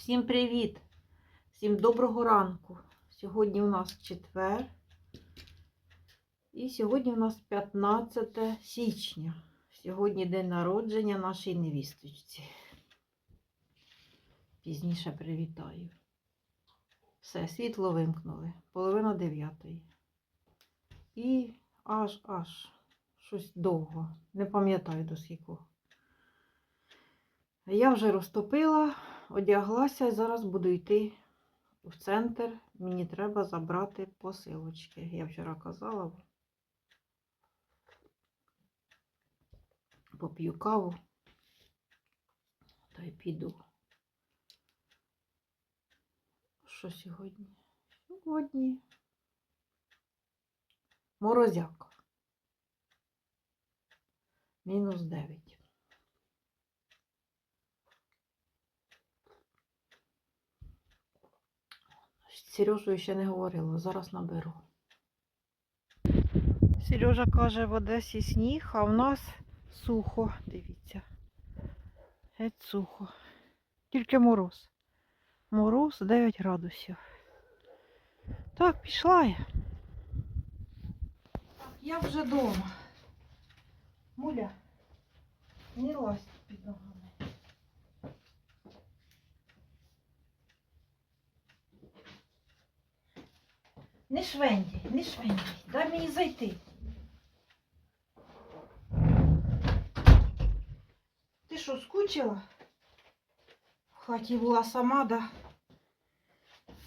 Всім привіт! Всім доброго ранку. Сьогодні у нас четвер. І сьогодні у нас 15 січня. Сьогодні день народження нашій невісточці. Пізніше привітаю. Все, світло вимкнули. Половина дев'ятої. І аж аж щось довго. Не пам'ятаю до скільки. Я вже розтопила, одяглася і зараз буду йти в центр. Мені треба забрати посилочки. Я вчора казала. Поп'ю каву та й піду. Що сьогодні? Сьогодні морозяк. Мінус 9. З Сережою ще не говорила, зараз наберу. Сережа каже, в Одесі сніг, а в нас сухо. Дивіться. Геть сухо. Тільки мороз. Мороз 9 градусів. Так, пішла я. Так, я вже вдома. Муля, не лазь під ногами. Не швенді, не швенді. Дай мені зайти. Ти що, скучила? В хаті була сама, да?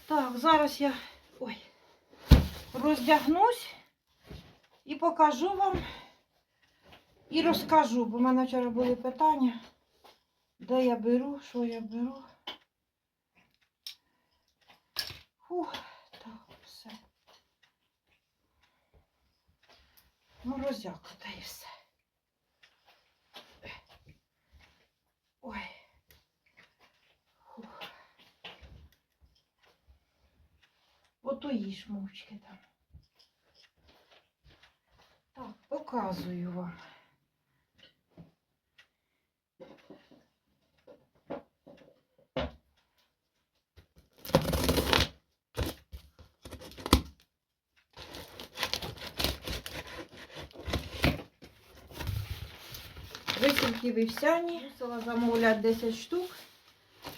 Так, зараз я ой, роздягнусь і покажу вам і розкажу, бо в мене вчора були питання, де я беру, що я беру. Фух, так, все. Морозяка, та і все. Ой. Фух. Ото їж мовчки там. Так, показую вам. Висівки вівсяні. Мусила замовляти 10 штук,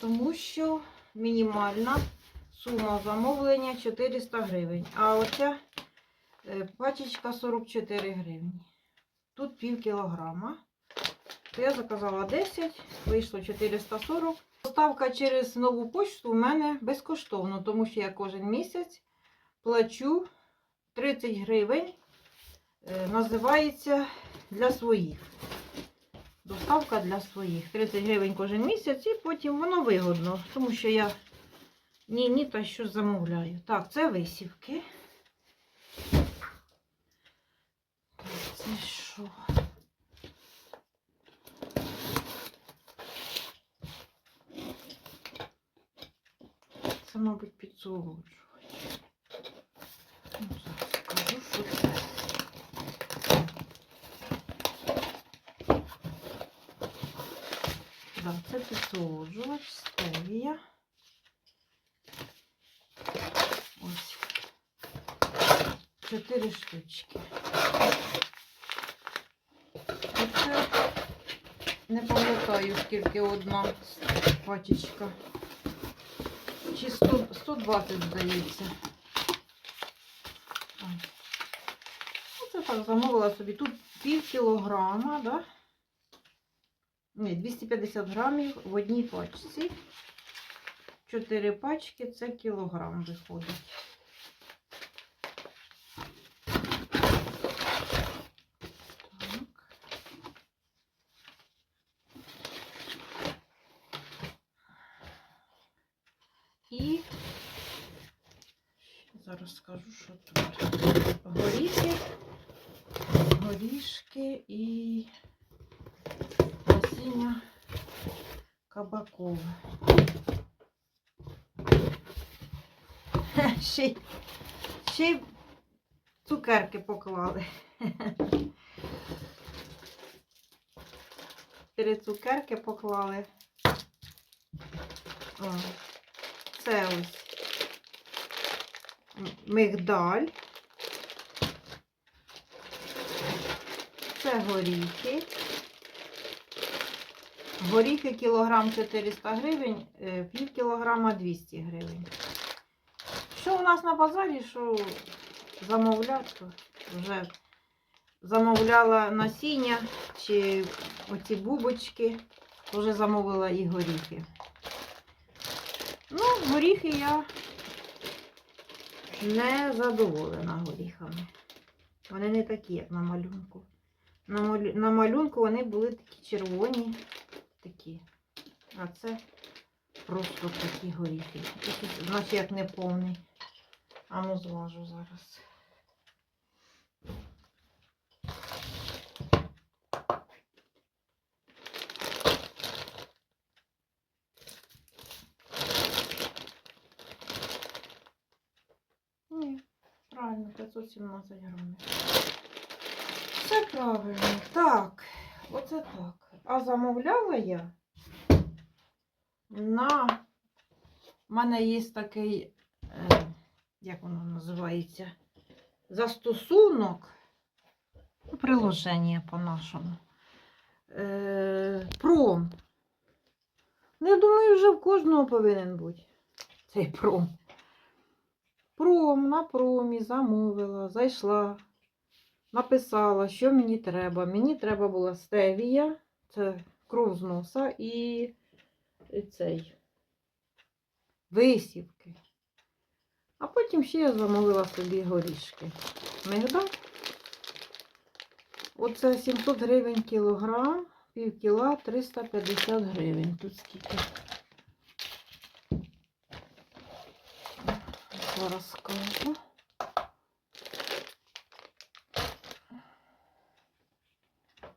тому що мінімальна сума замовлення 400 гривень. А оця е, пачечка 44 гривні. Тут пів кілограма. То я заказала 10, вийшло 440. Доставка через нову почту у мене безкоштовно, тому що я кожен місяць плачу 30 гривень. Е, Називається для своїх. Доставка для своїх. 30 гривень кожен місяць і потім воно вигодно, тому що я ні, ні та що замовляю. Так, це висівки. Це що? Це, мабуть, підсолоджувач. Ну, зараз скажу, що це. Да, це підсолоджувач, стевія. Ось. Чотири штучки. Оце не пам'ятаю, скільки одна пачечка. Чи 100, 120, здається. Оце так замовила собі. Тут пів кілограма, да? Ні, 250 грамів в одній пачці. Чотири пачки це кілограм виходить. І зараз скажу, що тут. Горіхи, горішки і насіння кабакове. Ще, ще цукерки поклали. Чотири цукерки поклали. О, це ось мигдаль. Це горіхи. Горіхи кілограм 400 гривень, е, пів кілограма 200 гривень. Що у нас на базарі, що замовляти, вже замовляла насіння чи оці бубочки, вже замовила і горіхи. Ну, горіхи я не задоволена горіхами. Вони не такі, як на малюнку. На малюнку вони були такі червоні, такі. А це просто такі горіхи. Значить, як не повний. А ну зважу зараз. Ні, правильно, 517 грамів. Все правильно. Так, оце так. А замовляла я на. У мене є такий, е, як воно називається, застосунок. Ну, Приложення по-нашому. Е, пром. Ну, я думаю, вже в кожного повинен бути цей пром. Пром на промі замовила, зайшла, написала, що мені треба. Мені треба була стевія, це кров з носа і і цей висівки. А потім ще я замовила собі горішки. Мигдаль. Оце 700 гривень кілограм, пів кіла 350 гривень. Тут скільки. Зараз скажу.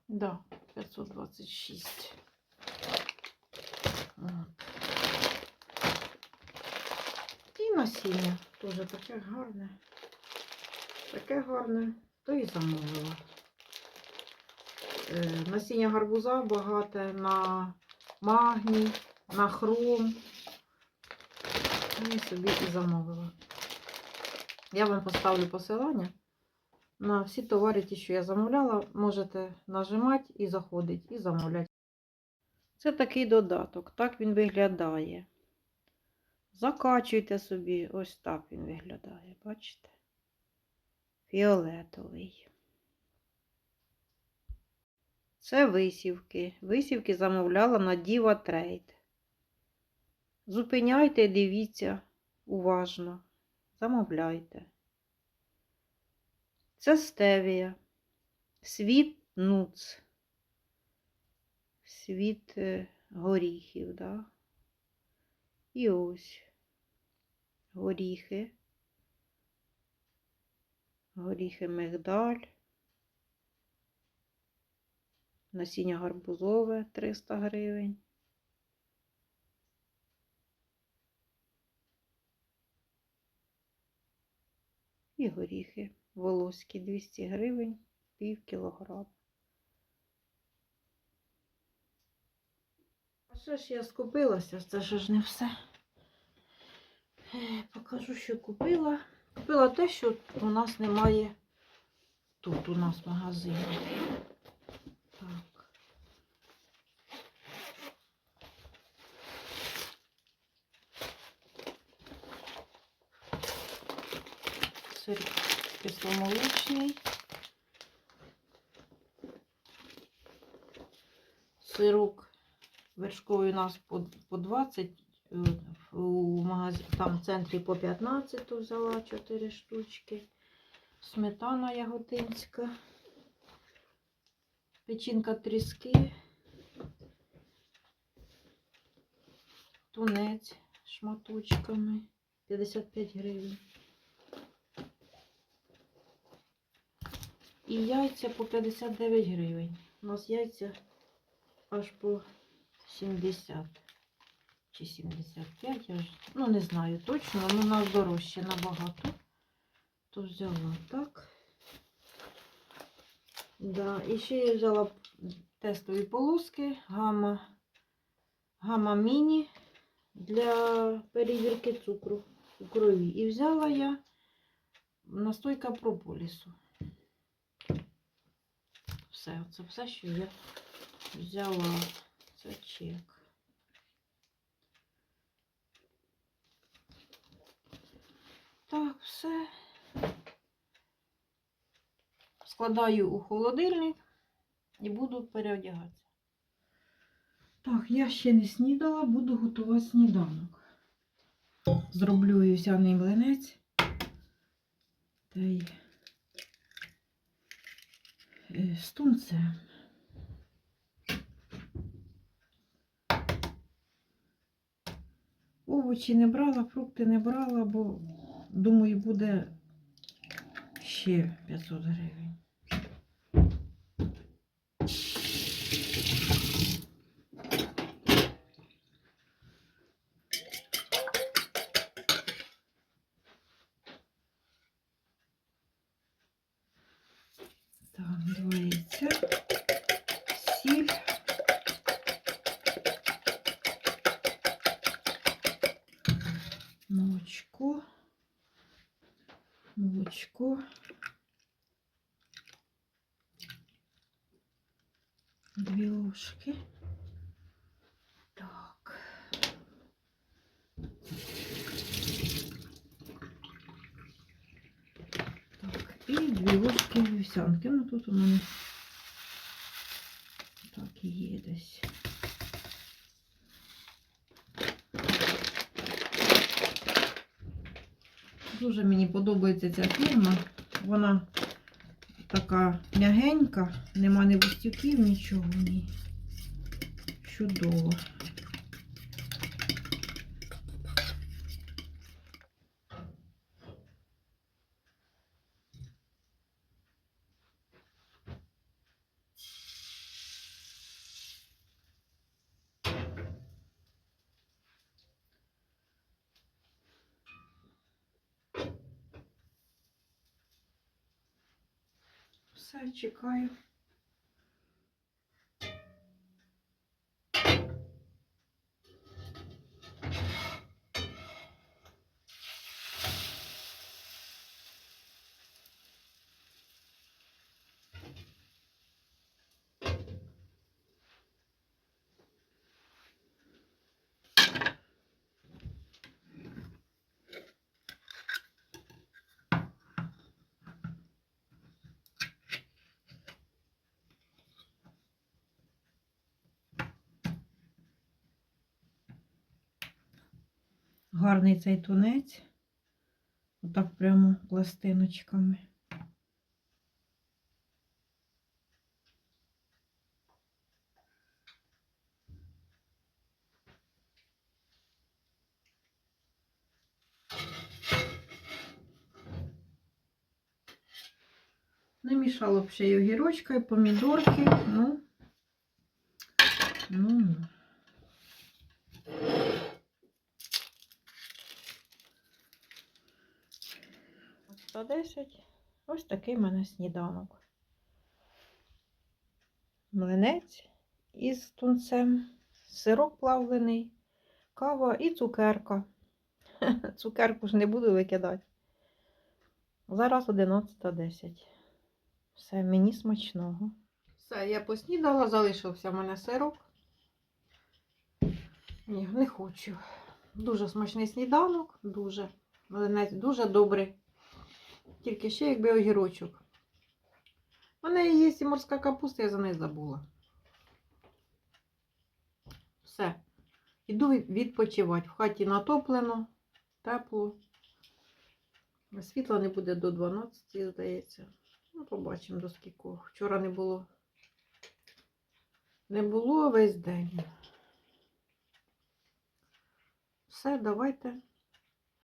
Да, 526. От. І насіння теж таке гарне. Таке гарне, то і замовила. Е, насіння гарбуза багате на магній, на хром. Ну, І собі і замовила. Я вам поставлю посилання на всі товари, ті, що я замовляла. Можете нажимати і заходить, і замовляти. Це такий додаток. Так він виглядає. Закачуйте собі, ось так він виглядає, бачите? Фіолетовий. Це висівки. Висівки замовляла на Diva Trade. Зупиняйте, дивіться уважно. Замовляйте. Це стевія. Світ нуц. Світ е, горіхів, да? І ось горіхи. Горіхи мигдаль. Насіння гарбузове 300 гривень. І горіхи волоські 200 гривень, пів кілограм. А що ж я скупилася? Це ж не все. Е, Покажу, що купила. Купила те, що у нас немає тут у нас в магазині. Так. Кисломолочний. Сирок вершковий у нас по, по 20, е, у магазині, там в центрі по 15 взяла 4 штучки. Сметана яготинська. Печінка тріски. Тунець шматочками 55 гривень. І яйця по 59 гривень. У нас яйця аж по 70 чи 75, я ж, ну не знаю точно, але у нас дорожче набагато. То взяла так. Да, і ще я взяла тестові полоски, гама, гама міні для перевірки цукру у крові. І взяла я настойка прополісу. Все, це все, що я взяла. Це чек. Так, все. Складаю у холодильник і буду переодягатися. Так, я ще не снідала, буду готувати сніданок. Зроблю вівсяний млинець. Та й з тунцем. Овочі не брала, фрукти не брала, бо думаю, буде ще 500 гривень. Дві ложки. Так. Так, і дві ложки вівсянки. Ну тут у мене так і є десь. Дуже мені подобається ця фірма. Вона така м'ягенька, нема ні густюків, нічого в ній. Чудово. Все, чекаю. Гарний цей тунець. Отак прямо пластиночками. Не мішало б ще й огірочка, і помідорки. Ну, ну, ну. 110. Ось такий в мене сніданок. Млинець із тунцем, сирок плавлений, кава і цукерка. Цукерку ж не буду викидати. Зараз 11.10. Все, мені смачного. Все, я поснідала, залишився в мене сирок. Ні, не хочу. Дуже смачний сніданок, дуже. Млинець дуже добрий. Тільки ще якби огірочок. У мене є і морська капуста, я за неї забула. Все. Іду відпочивати. В хаті натоплено, тепло. Світла не буде до 12, здається. Ну, побачимо до скільки. Вчора не було. Не було весь день. Все, давайте